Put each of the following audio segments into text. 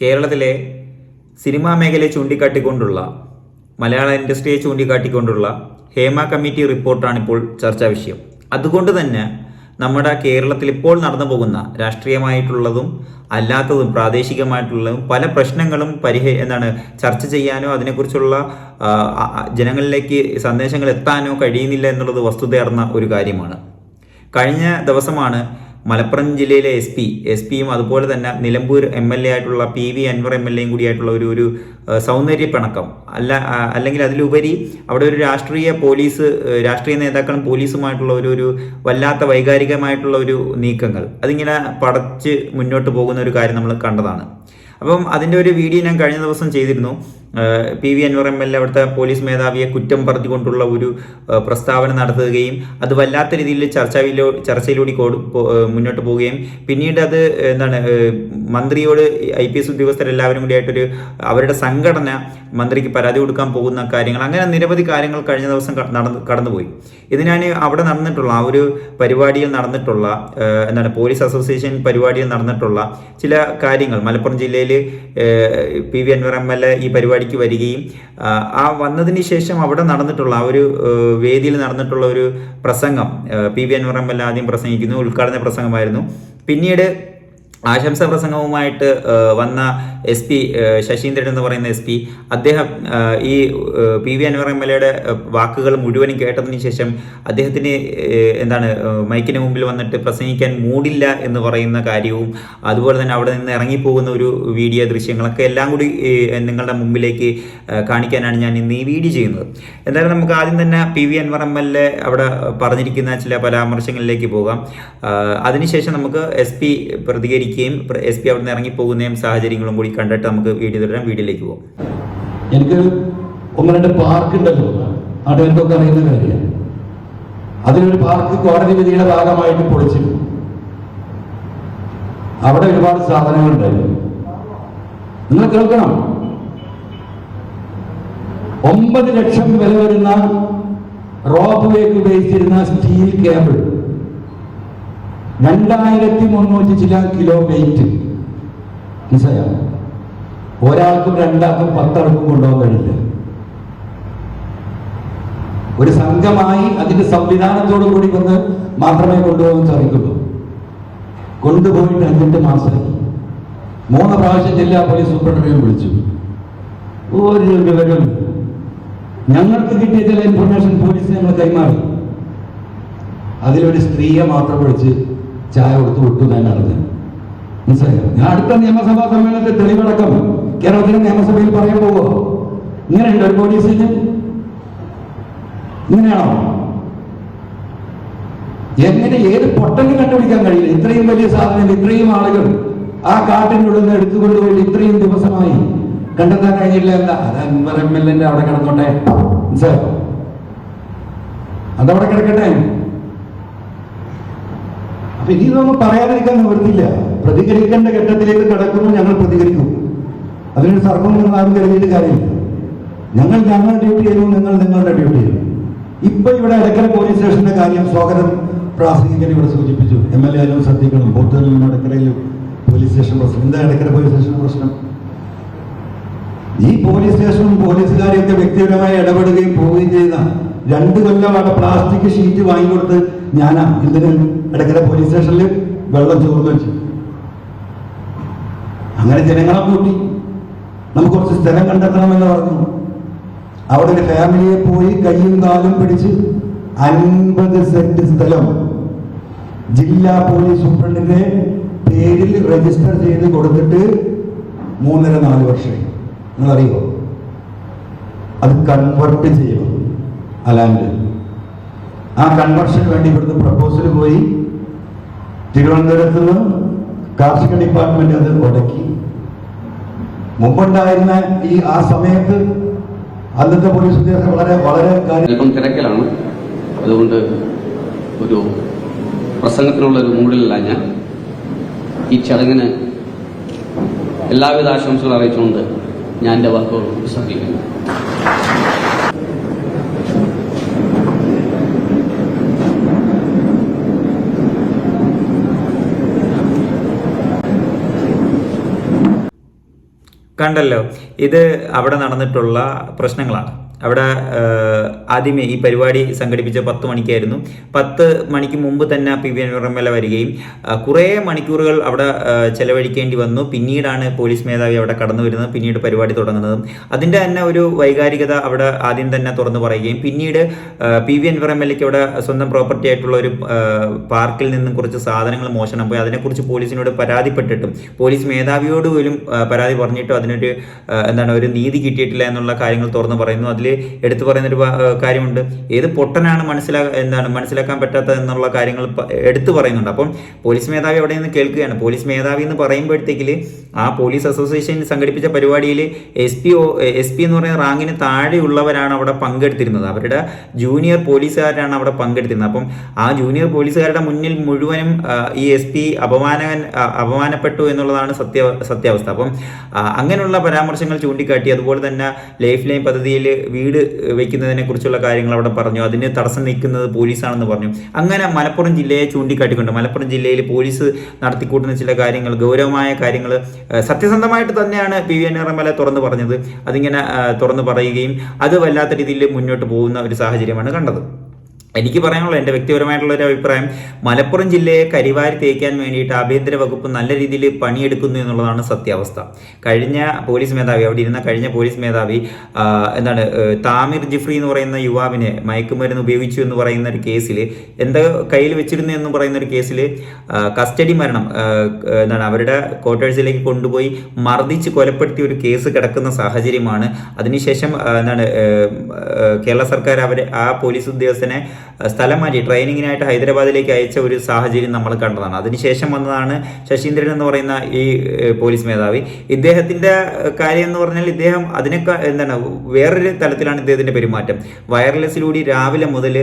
കേരളത്തിലെ സിനിമാ മേഖലയെ ചൂണ്ടിക്കാട്ടിക്കൊണ്ടുള്ള മലയാള ഇൻഡസ്ട്രിയെ ചൂണ്ടിക്കാട്ടിക്കൊണ്ടുള്ള ഹേമ കമ്മിറ്റി റിപ്പോർട്ടാണ് ഇപ്പോൾ ചർച്ചാ വിഷയം. അതുകൊണ്ട് തന്നെ നമ്മുടെ കേരളത്തിൽ ഇപ്പോൾ നടന്നു പോകുന്ന രാഷ്ട്രീയമായിട്ടുള്ളതും അല്ലാത്തതും പ്രാദേശികമായിട്ടുള്ളതും പല പ്രശ്നങ്ങളും പരിഹ എന്താണ് ചർച്ച ചെയ്യാനോ അതിനെക്കുറിച്ചുള്ള ജനങ്ങളിലേക്ക് സന്ദേശങ്ങൾ എത്താനോ കഴിയുന്നില്ല എന്നുള്ളത് വസ്തുതയർന്ന ഒരു കാര്യമാണ്. കഴിഞ്ഞ ദിവസമാണ് മലപ്പുറം ജില്ലയിലെ എസ് പി എസ് പിയും അതുപോലെ തന്നെ നിലമ്പൂർ എം എൽ എ ആയിട്ടുള്ള P V Anvar M L എയും കൂടിയായിട്ടുള്ള ഒരു ഒരു സൗന്ദര്യ പിണക്കം. അല്ല അല്ലെങ്കിൽ അതിലുപരി അവിടെ ഒരു രാഷ്ട്രീയ പോലീസ് രാഷ്ട്രീയ നേതാക്കളും പോലീസുമായിട്ടുള്ള ഒരു ഒരു വല്ലാത്ത വൈകാരികമായിട്ടുള്ള ഒരു നീക്കങ്ങൾ. അതിങ്ങനെ പടച്ച് മുന്നോട്ട് പോകുന്ന ഒരു കാര്യം നമ്മൾ കണ്ടതാണ്. അപ്പം അതിന്റെ ഒരു വീഡിയോ ഞാൻ കഴിഞ്ഞ ദിവസം ചെയ്തിരുന്നു. P V Anvar M L A അവിടുത്തെ പോലീസ് മേധാവിയെ കുറ്റം പറഞ്ഞുകൊണ്ടുള്ള ഒരു പ്രസ്താവന നടത്തുകയും അത് വല്ലാത്ത രീതിയിൽ ചർച്ചയിലോ ചർച്ചയിലൂടെ മുന്നോട്ട് പോവുകയും പിന്നീട് അത് എന്താണ് മന്ത്രിയോട് ഐ പി എസ് ഉദ്യോഗസ്ഥരെല്ലാവരും കൂടി ആയിട്ടൊരു അവരുടെ സംഘടന മന്ത്രിക്ക് പരാതി കൊടുക്കാൻ പോകുന്ന കാര്യങ്ങൾ അങ്ങനെ നിരവധി കാര്യങ്ങൾ കഴിഞ്ഞ ദിവസം നടന്നു കടന്നുപോയി. ഞാൻ അവിടെ നടന്നിട്ടുള്ള ആ ഒരു പരിപാടിയിൽ നടന്നിട്ടുള്ള എന്താണ് പോലീസ് അസോസിയേഷൻ പരിപാടിയിൽ നടന്നിട്ടുള്ള ചില കാര്യങ്ങൾ മലപ്പുറം ജില്ലയിൽ P V Anvar M L A ഈ പരിപാടിക്ക് വരികയും ആ, വന്നതിന് ശേഷം അവിടെ നടന്നിട്ടുള്ള ആ ഒരു വേദിയിൽ നടന്നിട്ടുള്ള ഒരു പ്രസംഗം P V Anvar M L A ആദ്യം പ്രസംഗിക്കുന്നു ഉദ്ഘാടന പ്രസംഗമായിരുന്നു. പിന്നീട് ആശംസ പ്രസംഗവുമായിട്ട് വന്ന എസ് പി ശശീന്ദ്രൻ എന്ന് പറയുന്ന എസ് പി അദ്ദേഹം ഈ P V Anvar M L എയുടെ വാക്കുകൾ മുഴുവനും കേട്ടതിന് ശേഷം അദ്ദേഹത്തിന് എന്താണ് മൈക്കിന് മുമ്പിൽ വന്നിട്ട് പ്രസംഗിക്കാൻ മൂടില്ല എന്ന് പറയുന്ന കാര്യവും അതുപോലെ തന്നെ അവിടെ നിന്ന് ഇറങ്ങിപ്പോകുന്ന ഒരു വീഡിയോ ദൃശ്യങ്ങളൊക്കെ എല്ലാം കൂടി നിങ്ങളുടെ മുമ്പിലേക്ക് കാണിക്കാനാണ് ഞാൻ ഇന്ന് ഈ വീഡിയോ ചെയ്യുന്നത്. എന്തായാലും നമുക്ക് ആദ്യം തന്നെ P V Anvar M L A അവിടെ പറഞ്ഞിരിക്കുന്ന ചില പരാമർശങ്ങളിലേക്ക് പോകാം. അതിനുശേഷം നമുക്ക് എസ് പി പ്രതികരിക്കുകയും എസ് പി അവിടെ നിന്ന് ഇറങ്ങിപ്പോകുന്നതും സാഹചര്യങ്ങളും കൂടി കണ്ടിട്ട് നമുക്ക് വീഡിയോ തുടരാം. വീഡിയോയിലേക്ക് പോകാം. എനിക്ക് ഒന്ന് രണ്ട് പാർക്ക് ഉണ്ടല്ലോ നാട്ടുകാർക്കൊക്കെ അറിയുന്ന കാര്യമാണ് അതിനൊരു പാർക്ക് കോടതി വിധിയുടെ ഭാഗമായിട്ട് പൊളിച്ചു. അവിടെ ഒരുപാട് സാധനങ്ങൾ ഉണ്ടായിരുന്നു നിങ്ങൾ കേൾക്കണം. ഒമ്പത് ലക്ഷം വില വരുന്ന റോപ്പ് വേക്ക് ഉപയോഗിച്ചിരുന്ന സ്റ്റീൽ കേബിൾ രണ്ടായിരത്തി മുന്നൂറ്റി ചില കിലോ മനസ്സിലായോ? ഒരാൾക്കും രണ്ടാൾക്കും പത്താൾക്കും കൊണ്ടുപോകാൻ കഴിയില്ല. ഒരു സംഘമായി അതിന്റെ സംവിധാനത്തോടു കൂടി വന്ന് മാത്രമേ കൊണ്ടുപോകാൻ സാധിക്കുള്ളൂ. കൊണ്ടുപോയിട്ട് അഞ്ചെട്ട് മാസമായി മൂന്ന് പ്രാവശ്യം ജില്ലാ പോലീസ് സൂപ്രണ്ടിനെയും വിളിച്ചു. ഒരു വിവരം ഞങ്ങൾക്ക് കിട്ടിയ ചില ഇൻഫർമേഷൻ പോലീസ് ഞങ്ങൾ കൈമാറി. അതിലൊരു സ്ത്രീയെ മാത്രം വിളിച്ച് ചായ കൊടുത്ത് വിട്ടു ഞാൻ അറിഞ്ഞു മനസ്സിലായോ? ഞാൻ അടുത്ത നിയമസഭാ സമ്മേളനത്തിൽ തെളിവടക്കം കേരളത്തിലെ നിയമസഭയിൽ പറയാൻ പോവുക. ഇങ്ങനെയുണ്ട് ഒരു പോലീസിന് ഇങ്ങനെയാണോ? എങ്ങനെ ഏത് പൊട്ടനും കണ്ടുപിടിക്കാൻ കഴിയില്ല. ഇത്രയും വലിയ സാധനം ഇത്രയും ആളുകൾ ആ കാട്ടിനുള്ളിൽ നിന്ന് എടുത്തുകൊണ്ടുപോയിട്ട് ഇത്രയും ദിവസമായി കണ്ടെത്താൻ കഴിഞ്ഞില്ല എന്താ അത് അൻവർ എം എൽ എന്റെ അവിടെ കിടന്നോട്ടെ. അതവിടെ കിടക്കട്ടെ. ഇനി ഇതൊന്നും പറയാതിരിക്കാൻ നിവൃത്തില്ല പ്രതികരിക്കേണ്ട ഘട്ടത്തിലേക്ക് കിടക്കുന്നു ഞങ്ങൾ പ്രതികരിക്കും. അതിനൊരു സർവം നിങ്ങൾ ആരും കരുതിയിട്ട് കാര്യമില്ല ഞങ്ങൾ ഞങ്ങളുടെ ഡ്യൂട്ടി ചെയ്യുന്നു നിങ്ങൾ നിങ്ങളുടെ ഡ്യൂട്ടി ചെയ്യുന്നു ഇപ്പൊ ഇവിടെ ഇടയ്ക്കൽ പോലീസ് സ്റ്റേഷന്റെ കാര്യം സ്വാഗതം. പ്രാസംഗികൻ ഇവിടെ സൂചിപ്പിച്ചു. എം എൽ എ ആയാലും ശ്രദ്ധിക്കണം. ബോട്ടുകളിലും ഇടയ്ക്കലയിലും പോലീസ് സ്റ്റേഷൻ പ്രശ്നം. എന്താ ഇടയ്ക്കല പോലീസ് സ്റ്റേഷൻ പ്രശ്നം? ഈ പോലീസ് സ്റ്റേഷനും പോലീസുകാരെയൊക്കെ വ്യക്തിപരമായി ഇടപെടുകയും പോവുകയും ചെയ്യുന്ന രണ്ട് കൊല്ലം അവിടെ പ്ലാസ്റ്റിക് ഷീറ്റ് വാങ്ങിക്കൊടുത്ത് ഞാനാ ഇതിന് ഇടയ്ക്കര പോലീസ് സ്റ്റേഷനിൽ വെള്ളം ചോർന്നു വെച്ചു. അങ്ങനെ ജനങ്ങളെ കൂട്ടി. നമുക്ക് കുറച്ച് സ്ഥലം കണ്ടെത്തണമെന്ന് പറഞ്ഞു. അവിടെ ഒരു ഫാമിലിയെ പോയി കയ്യും കാലും പിടിച്ച് അൻപത് സെന്റ് സ്ഥലം ജില്ലാ പോലീസ് സൂപ്രണ്ടിന്റെ പേരിൽ രജിസ്റ്റർ ചെയ്ത് കൊടുത്തിട്ട് മൂന്നര നാല് വർഷം നിങ്ങൾ അറിയോ അത് കൺവെർട്ട് ചെയ്യണം അലാൻഡ് ലാൻഡ് ആ കൺവെർഷന് വേണ്ടി ഇവിടുന്ന് പ്രപ്പോസൽ പോയി. തിരുവനന്തപുരത്ത് നിന്ന് കാർഷിക ഡിപ്പാർട്ട്മെന്റ് അത് ഒടക്കി മുമ്പുണ്ടായിരുന്ന ഈ ആ സമയത്ത് അന്നത്തെ പോലീസ് ഉദ്യോഗസ്ഥർ വളരെ വളരെ അല്പം തിരക്കിലാണ്. അതുകൊണ്ട് ഒരു പ്രസംഗത്തിനുള്ള ഒരു മൂഡിലല്ല ഞാൻ. ഈ ചടങ്ങിന് എല്ലാവിധ ആശംസകൾ അറിയിച്ചുകൊണ്ട് ഞാൻ എന്റെ വാക്കുകൾ ഉപസംഹരിക്കുന്നു കണ്ടല്ലോ. ഇത് അവിടെ നടന്നിട്ടുള്ള പ്രശ്നങ്ങളാണ്. അവിടെ ആദ്യമേ ഈ പരിപാടി സംഘടിപ്പിച്ച പത്ത് മണിക്കായിരുന്നു. പത്ത് മണിക്ക് മുമ്പ് തന്നെ പി വി എ വരികയും കുറേ മണിക്കൂറുകൾ അവിടെ ചെലവഴിക്കേണ്ടി വന്നു. പിന്നീടാണ് പോലീസ് മേധാവി അവിടെ കടന്നു വരുന്നത്. പിന്നീട് പരിപാടി തുടങ്ങുന്നതും. അതിന്റെ തന്നെ ഒരു വൈകാരികത അവിടെ ആദ്യം തന്നെ തുറന്നു പറയുകയും പിന്നീട് പി വി എക്ക് അവിടെ സ്വന്തം പ്രോപ്പർട്ടി ആയിട്ടുള്ള ഒരു പാർക്കിൽ നിന്നും കുറച്ച് സാധനങ്ങൾ മോഷണം പോയി. അതിനെക്കുറിച്ച് പോലീസിനോട് പരാതിപ്പെട്ടിട്ടും പോലീസ് മേധാവിയോട് പോലും പരാതി പറഞ്ഞിട്ടും അതിനൊരു എന്താണ് ഒരു നീതി കിട്ടിയിട്ടില്ല എന്നുള്ള കാര്യങ്ങൾ തുറന്നു പറയുന്നു. അതിൽ എടുത്തു പറയുന്ന ഒരു കാര്യമുണ്ട്. ഏത് പൊട്ടനാണ് മനസ്സിലാ എന്താണ് മനസ്സിലാക്കാൻ പറ്റാത്തത് എന്നുള്ള കാര്യങ്ങൾ എടുത്തു പറയുന്നുണ്ട്. അപ്പം പോലീസ് മേധാവി അവിടെ നിന്ന് കേൾക്കുകയാണ്. പോലീസ് മേധാവി എന്ന് പറയുമ്പോഴത്തേക്കിൽ ആ പോലീസ് അസോസിയേഷൻ സംഘടിപ്പിച്ച പരിപാടിയിൽ S P O S P എന്ന് പറയുന്ന റാങ്കിന് താഴെയുള്ളവരാണ് അവിടെ പങ്കെടുത്തിരുന്നത്. അവരുടെ ജൂനിയർ പോലീസുകാരാണ് അവിടെ പങ്കെടുത്തിരുന്നത്. അപ്പം ആ ജൂനിയർ പോലീസുകാരുടെ മുന്നിൽ മുഴുവനും ഈ എസ് പി അപമാനകൻ അപമാനപ്പെട്ടു എന്നുള്ളതാണ് സത്യ സത്യാവസ്ഥ. അപ്പം അങ്ങനെയുള്ള പരാമർശങ്ങൾ ചൂണ്ടിക്കാട്ടി അതുപോലെ തന്നെ ലൈഫ് ലൈൻ പദ്ധതിയിൽ വീട് വെക്കുന്നതിനെ കുറിച്ചുള്ള കാര്യങ്ങൾ അവിടെ പറഞ്ഞു. അതിന് തടസ്സം നിൽക്കുന്നത് പോലീസാണെന്ന് പറഞ്ഞു. അങ്ങനെ മലപ്പുറം ജില്ലയെ ചൂണ്ടിക്കാട്ടിക്കൊണ്ട് മലപ്പുറം ജില്ലയിൽ പോലീസ് നടത്തിക്കൂട്ടുന്ന ചില കാര്യങ്ങൾ ഗൗരവമായ കാര്യങ്ങൾ സത്യസന്ധമായിട്ട് തന്നെയാണ് പി വി എൽ തുറന്നു പറഞ്ഞത്. അതിങ്ങനെ തുറന്നു പറയുകയും അത് വല്ലാത്ത രീതിയിൽ മുന്നോട്ട് പോകുന്ന ഒരു സാഹചര്യമാണ് കണ്ടത്. എനിക്ക് പറയാനുള്ള എന്റെ വ്യക്തിപരമായിട്ടുള്ള ഒരു അഭിപ്രായം. മലപ്പുറം ജില്ലയെ കരിവാരി തേക്കാൻ വേണ്ടിയിട്ട് ആഭ്യന്തര വകുപ്പ് നല്ല രീതിയിൽ പണിയെടുക്കുന്നു എന്നുള്ളതാണ് സത്യാവസ്ഥ. കഴിഞ്ഞ പോലീസ് മേധാവി അവിടെ ഇരുന്ന കഴിഞ്ഞ പോലീസ് മേധാവി എന്താണ് താമിർ ജിഫ്രി എന്ന് പറയുന്ന യുവാവിനെ മയക്കുമരുന്ന് ഉപയോഗിച്ചു എന്ന് പറയുന്ന ഒരു കേസിൽ എന്താ കയ്യിൽ വെച്ചിരുന്നു എന്ന് പറയുന്ന ഒരു കേസിൽ കസ്റ്റഡി മരണം എന്താണ് അവരുടെ ക്വാർട്ടേഴ്സിലേക്ക് കൊണ്ടുപോയി മർദ്ദിച്ച് കൊലപ്പെടുത്തിയ ഒരു കേസ് കിടക്കുന്ന സാഹചര്യമാണ്. അതിനുശേഷം എന്താണ് കേരള സർക്കാർ അവരെ ആ പോലീസ് ഉദ്യോഗസ്ഥനെ സ്ഥലം മാറ്റി. ട്രെയിനിങ്ങിനായിട്ട് ഹൈദരാബാദിലേക്ക് അയച്ച ഒരു സാഹചര്യം നമ്മൾ കണ്ടതാണ്. അതിനുശേഷം വന്നതാണ് ശശീന്ദ്രൻ എന്ന് പറയുന്ന ഈ പോലീസ് മേധാവി. ഇദ്ദേഹത്തിന്റെ കാര്യം എന്ന് പറഞ്ഞാൽ ഇദ്ദേഹം അതിനൊക്കെ എന്താണ് വേറൊരു തലത്തിലാണ് ഇദ്ദേഹത്തിന്റെ പെരുമാറ്റം. വയർലെസ്സിലൂടെ രാവിലെ മുതൽ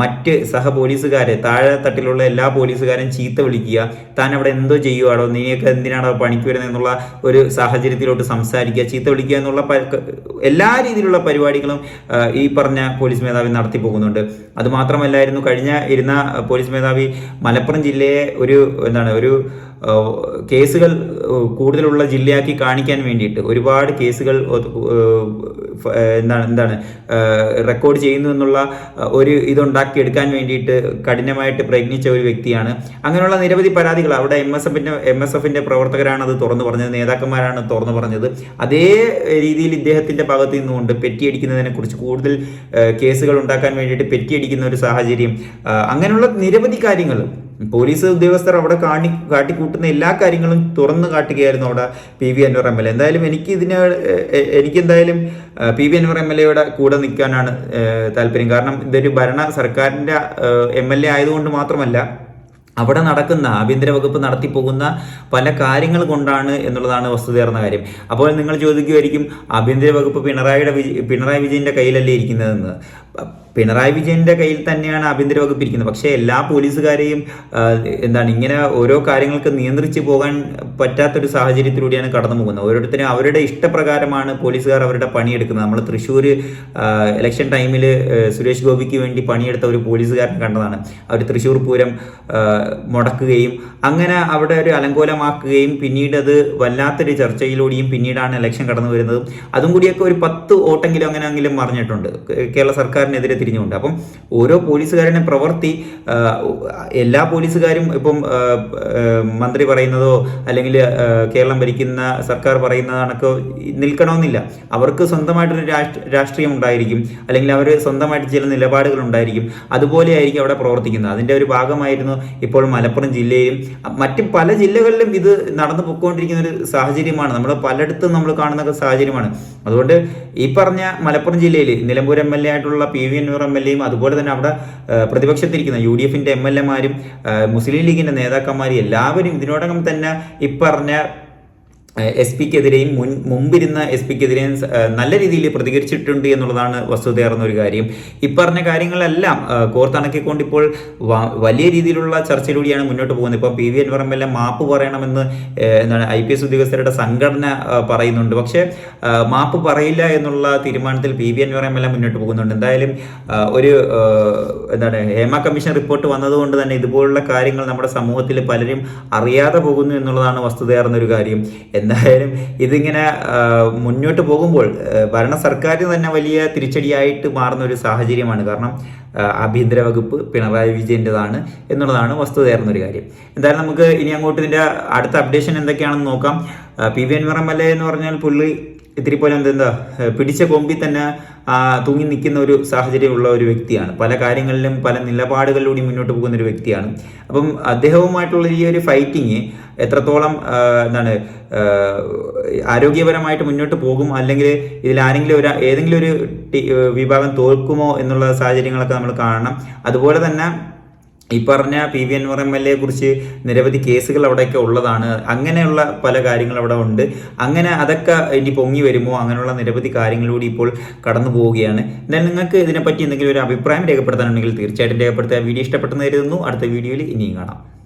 മറ്റ് സഹ പോലീസുകാരെ താഴെ തട്ടിലുള്ള എല്ലാ പോലീസുകാരും ചീത്ത വിളിക്കുക. താൻ അവിടെ എന്തോ ചെയ്യുവാണോ നീയൊക്കെ എന്തിനാണോ പണിക്ക് വരുന്നത് എന്നുള്ള ഒരു സാഹചര്യത്തിലോട്ട് സംസാരിക്കുക ചീത്ത വിളിക്കുക എന്നുള്ള എല്ലാ രീതിയിലുള്ള പരിപാടികളും ഈ പറഞ്ഞ പോലീസ് മേധാവി നടത്തി പോകുന്നുണ്ട്. അതുമാത്രമല്ലായിരുന്നു കഴിഞ്ഞ ഇരുന്ന പോലീസ് മേധാവി മലപ്പുറം ജില്ലയെ ഒരു എന്താണ് ഒരു കേസുകൾ കൂടുതലുള്ള ജില്ലയാക്കി കാണിക്കാൻ വേണ്ടിയിട്ട് ഒരുപാട് കേസുകൾ എന്താണ് എന്താണ് റെക്കോർഡ് ചെയ്യുന്നു എന്നുള്ള ഒരു ഇതുണ്ടാക്കിയെടുക്കാൻ വേണ്ടിയിട്ട് കഠിനമായിട്ട് പ്രയത്നിച്ച ഒരു വ്യക്തിയാണ്. അങ്ങനെയുള്ള നിരവധി പരാതികൾ അവിടെ എം എസ് എഫിന്റെ എം എസ് എഫിന്റെ പ്രവർത്തകരാണ് അത് തുറന്നു പറഞ്ഞത് നേതാക്കന്മാരാണ് തുറന്നു പറഞ്ഞത്. അതേ രീതിയിൽ ഇദ്ദേഹത്തിന്റെ ഭാഗത്ത് നിന്നുകൊണ്ട് പെറ്റിയടിക്കുന്നതിനെ കുറിച്ച് കൂടുതൽ കേസുകൾ ഉണ്ടാക്കാൻ വേണ്ടിയിട്ട് പെറ്റിയടിക്കുന്ന ഒരു സാഹചര്യം അങ്ങനെയുള്ള നിരവധി കാര്യങ്ങൾ പോലീസ് ഉദ്യോഗസ്ഥർ അവിടെ കാണി കാട്ടിക്കൂട്ടുന്ന എല്ലാ കാര്യങ്ങളും തുറന്നു കാട്ടുകയായിരുന്നു അവിടെ P V Anvar M L A. എന്തായാലും എനിക്ക് ഇതിന് എനിക്കെന്തായാലും P V Anvar M L എയുടെ കൂടെ നിൽക്കാനാണ് താല്പര്യം. കാരണം ഇതൊരു ഭരണ സർക്കാരിന്റെ എം എൽ എ ആയതുകൊണ്ട് മാത്രമല്ല അവിടെ നടക്കുന്ന ആഭ്യന്തര വകുപ്പ് നടത്തിപ്പോകുന്ന പല കാര്യങ്ങൾ കൊണ്ടാണ് എന്നുള്ളതാണ് വസ്തുതയാർന്ന കാര്യം. അപ്പോൾ നിങ്ങൾ ചോദിക്കുമായിരിക്കും ആഭ്യന്തര വകുപ്പ് പിണറായിയുടെ പിണറായി വിജയന്റെ കയ്യിലല്ലേ ഇരിക്കുന്നതെന്ന്? പിണറായി വിജയന്റെ കയ്യിൽ തന്നെയാണ് ആഭ്യന്തര വകുപ്പ് ഇരിക്കുന്നത്. പക്ഷേ എല്ലാ പോലീസുകാരെയും എന്താണ് ഇങ്ങനെ ഓരോ കാര്യങ്ങൾക്ക് നിയന്ത്രിച്ച് പോകാൻ പറ്റാത്തൊരു സാഹചര്യത്തിലൂടെയാണ് കടന്നു പോകുന്നത് ഓരോരുത്തരും അവരുടെ ഇഷ്ടപ്രകാരമാണ് പോലീസുകാർ അവരുടെ പണിയെടുക്കുന്നത് നമ്മൾ തൃശ്ശൂർ ഇലക്ഷൻ ടൈമിൽ സുരേഷ് ഗോപിക്ക് വേണ്ടി പണിയെടുത്ത ഒരു പോലീസുകാരൻ കണ്ടതാണ്. അവർ തൃശ്ശൂർ പൂരം മുടക്കുകയും അങ്ങനെ അവിടെ ഒരു അലങ്കോലമാക്കുകയും പിന്നീട് അത് വല്ലാത്തൊരു ചർച്ചയിലൂടെയും പിന്നീടാണ് ഇലക്ഷൻ കടന്നു വരുന്നത് അതും കൂടിയൊക്കെ ഒരു പത്ത് വോട്ടെങ്കിലും അങ്ങനെയെങ്കിലും മറിഞ്ഞിട്ടുണ്ട്. കേരള സർക്കാരിനെതിരെ തിരിഞ്ഞുകൊണ്ട്. അപ്പം ഓരോ പോലീസുകാരനെ പ്രവർത്തി എല്ലാ പോലീസുകാരും ഇപ്പം മന്ത്രി പറയുന്നതോ അല്ലെങ്കിൽ കേരളം ഭരിക്കുന്ന സർക്കാർ പറയുന്നതാണൊക്കെ നിൽക്കണമെന്നില്ല. അവർക്ക് സ്വന്തമായിട്ടൊരു രാഷ്ട്ര രാഷ്ട്രീയം ഉണ്ടായിരിക്കും. അല്ലെങ്കിൽ അവർ സ്വന്തമായിട്ട് ചില നിലപാടുകൾ ഉണ്ടായിരിക്കും. അതുപോലെ ആയിരിക്കും അവിടെ പ്രവർത്തിക്കുന്നത്. അതിന്റെ ഒരു ഭാഗമായിരുന്നു ഇപ്പോൾ മലപ്പുറം ജില്ലയിലും. മറ്റ് പല ജില്ലകളിലും ഇത് നടന്നു പൊയ്ക്കൊണ്ടിരിക്കുന്ന ഒരു സാഹചര്യമാണ്. നമ്മൾ പലയിടത്തും നമ്മൾ കാണുന്ന സാഹചര്യമാണ്. അതുകൊണ്ട് ഈ പറഞ്ഞ മലപ്പുറം ജില്ലയിൽ നിലമ്പൂർ എം എൽ എ ആയിട്ടുള്ള പി. വി എന്നൂർ എം എൽ എയും അതുപോലെ തന്നെ അവിടെ പ്രതിപക്ഷത്തിരിക്കുന്ന യു ഡി എഫിന്റെ എം എൽ എമാരും മുസ്ലിം ലീഗിന്റെ നേതാക്കന്മാരും എല്ലാവരും ഇതിനോടകം തന്നെ ഇപ്പറഞ്ഞ എസ് പിക്കെതിരെയും മുൻ മുമ്പിരുന്ന എസ് പിക്കെതിരെയും നല്ല രീതിയിൽ പ്രതികരിച്ചിട്ടുണ്ട് എന്നുള്ളതാണ് വസ്തുതയാർന്ന ഒരു കാര്യം. ഇപ്പറഞ്ഞ കാര്യങ്ങളെല്ലാം കോർത്തിണക്കിക്കൊണ്ട് ഇപ്പോൾ വലിയ രീതിയിലുള്ള ചർച്ചയിലൂടെയാണ് മുന്നോട്ട് പോകുന്നത്. ഇപ്പോൾ P V Anvar M L A മാപ്പ് പറയണമെന്ന് എന്താണ് ഐ പി എസ് ഉദ്യോഗസ്ഥരുടെ സംഘടന പറയുന്നുണ്ട്. പക്ഷേ മാപ്പ് പറയില്ല എന്നുള്ള തീരുമാനത്തിൽ P V Anvar M L A മുന്നോട്ട് പോകുന്നുണ്ട്. എന്തായാലും ഒരു എന്താണ് ഹേമ കമ്മീഷൻ റിപ്പോർട്ട് വന്നതുകൊണ്ട് തന്നെ ഇതുപോലുള്ള കാര്യങ്ങൾ നമ്മുടെ സമൂഹത്തിൽ പലരും അറിയാതെ പോകുന്നു എന്നുള്ളതാണ് വസ്തുതയാർന്ന ഒരു കാര്യം. എന്തായാലും ഇതിങ്ങനെ മുന്നോട്ട് പോകുമ്പോൾ ഭരണ സർക്കാരിന് തന്നെ വലിയ തിരിച്ചടിയായിട്ട് മാറുന്ന ഒരു സാഹചര്യമാണ്. കാരണം ആഭ്യന്തര വകുപ്പ് പിണറായി വിജയന്റെതാണ് എന്നുള്ളതാണ് വസ്തുതയാർന്ന ഒരു കാര്യം. എന്തായാലും നമുക്ക് ഇനി അങ്ങോട്ട് ഇതിന്റെ അടുത്ത അപ്ഡേഷൻ എന്തൊക്കെയാണെന്ന് നോക്കാം. P V Anvar M L A എന്ന് പറഞ്ഞാൽ പുള്ളി ഇത്തിരി പോലെ എന്താ പിടിച്ച കൊമ്പി തന്നെ തൂങ്ങി നിൽക്കുന്ന ഒരു സാഹചര്യമുള്ള ഒരു വ്യക്തിയാണ്. പല കാര്യങ്ങളിലും പല നിലപാടുകളിലൂടെ മുന്നോട്ട് പോകുന്ന ഒരു വ്യക്തിയാണ്. അപ്പം അദ്ദേഹവുമായിട്ടുള്ള ഈ ഒരു ഫൈറ്റിങ് എത്രത്തോളം എന്താണ് ആരോഗ്യപരമായിട്ട് മുന്നോട്ട് പോകും? അല്ലെങ്കിൽ ഇതിൽ ആരെങ്കിലും ഒരു ഏതെങ്കിലും ഒരു വിഭാഗം തോൽക്കുമോ എന്നുള്ള സാഹചര്യങ്ങളൊക്കെ നമ്മൾ കാണണം. അതുപോലെ തന്നെ ഈ പറഞ്ഞ P V Anvar M L എയെ കുറിച്ച് നിരവധി കേസുകൾ അവിടെയൊക്കെ ഉള്ളതാണ്. അങ്ങനെയുള്ള പല കാര്യങ്ങൾ അവിടെ ഉണ്ട്. അങ്ങനെ അതൊക്കെ ഇനി പൊങ്ങി വരുമോ? അങ്ങനെയുള്ള നിരവധി കാര്യങ്ങളിലൂടെ ഇപ്പോൾ കടന്നു പോവുകയാണ്. എന്തായാലും നിങ്ങൾക്ക് ഇതിനെപ്പറ്റി എന്തെങ്കിലും ഒരു അഭിപ്രായം രേഖപ്പെടുത്താനുണ്ടെങ്കിൽ തീർച്ചയായിട്ടും രേഖപ്പെടുത്തുക. വീഡിയോ ഇഷ്ടപ്പെട്ടെന്ന് കരുതുന്നു. അടുത്ത വീഡിയോയിൽ ഇനിയും കാണാം.